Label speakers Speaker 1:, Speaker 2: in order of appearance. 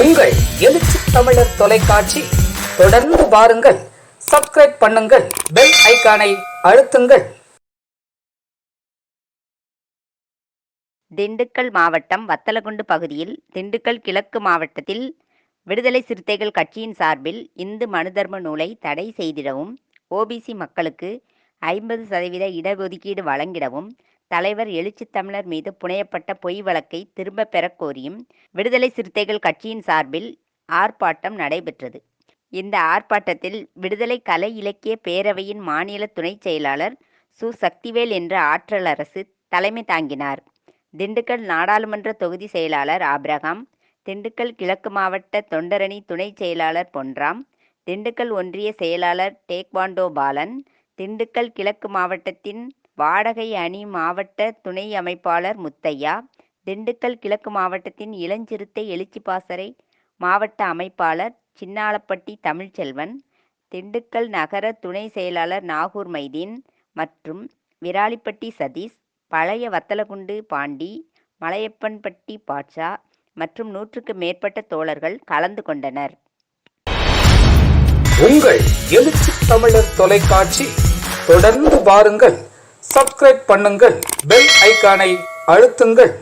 Speaker 1: உங்கள் எழுச்சி தமிழர் தொலைக்காட்சி தொடர்ந்து பாருங்கள் சப்ஸ்கிரைப் பண்ணுங்கள். பெல் ஐக்கானை அழுத்துங்கள்.
Speaker 2: திண்டுக்கல் மாவட்டம் வத்தலகுண்டு பகுதியில் திண்டுக்கல் கிழக்கு மாவட்டத்தில் விடுதலை சிறுத்தைகள் கட்சியின் சார்பில் இந்து மனுதர்ம நூலை தடை செய்திடவும் ஓபிசி மக்களுக்கு ஐம்பது சதவீத இடஒதுக்கீடு வழங்கிடவும் தலைவர் எழுச்சித்தமிழர் மீது புனையப்பட்ட பொய் வழக்கை திரும்ப பெறக் கோரியும் விடுதலை சிறுத்தைகள் கட்சியின் சார்பில் ஆர்ப்பாட்டம் நடைபெற்றது. இந்த ஆர்ப்பாட்டத்தில் விடுதலை கலை இலக்கிய பேரவையின் மாநில துணைச் செயலாளர் சு. சக்திவேல் என்ற ஆற்றல் அரசு தலைமை தாங்கினார். திண்டுக்கல் நாடாளுமன்ற தொகுதி செயலாளர் ஆப்ரஹாம் திண்டுக்கல் கிழக்கு மாவட்ட தொண்டரணி துணைச் செயலாளர் பொன்ராம் திண்டுக்கல் ஒன்றிய செயலாளர் டேக்வாண்டோ பாலன் திண்டுக்கல் கிழக்கு மாவட்டத்தின் வாடகை அணி மாவட்ட துணை அமைப்பாளர் முத்தையா திண்டுக்கல் கிழக்கு மாவட்டத்தின் இளஞ்சிறுத்தை எழுச்சி பாசறை மாவட்ட அமைப்பாளர் சின்னாளப்பட்டி தமிழ்ச்செல்வன் திண்டுக்கல் நகர துணை செயலாளர் நாகூர் மைதீன் மற்றும் விராலிப்பட்டி சதீஷ் பழைய வத்தலகுண்டு பாண்டி மலையப்பன்பட்டி பாட்ஷா மற்றும் நூற்றுக்கு மேற்பட்ட தோழர்கள் கலந்து கொண்டனர்.
Speaker 1: உங்கள் எழுச்சி தமிழர் தொலைக்காட்சி தொடர்ந்து பாருங்கள் சப்ஸ்கிரைப் பண்ணுங்கள். பெல் ஐக்கானை அழுத்துங்கள்.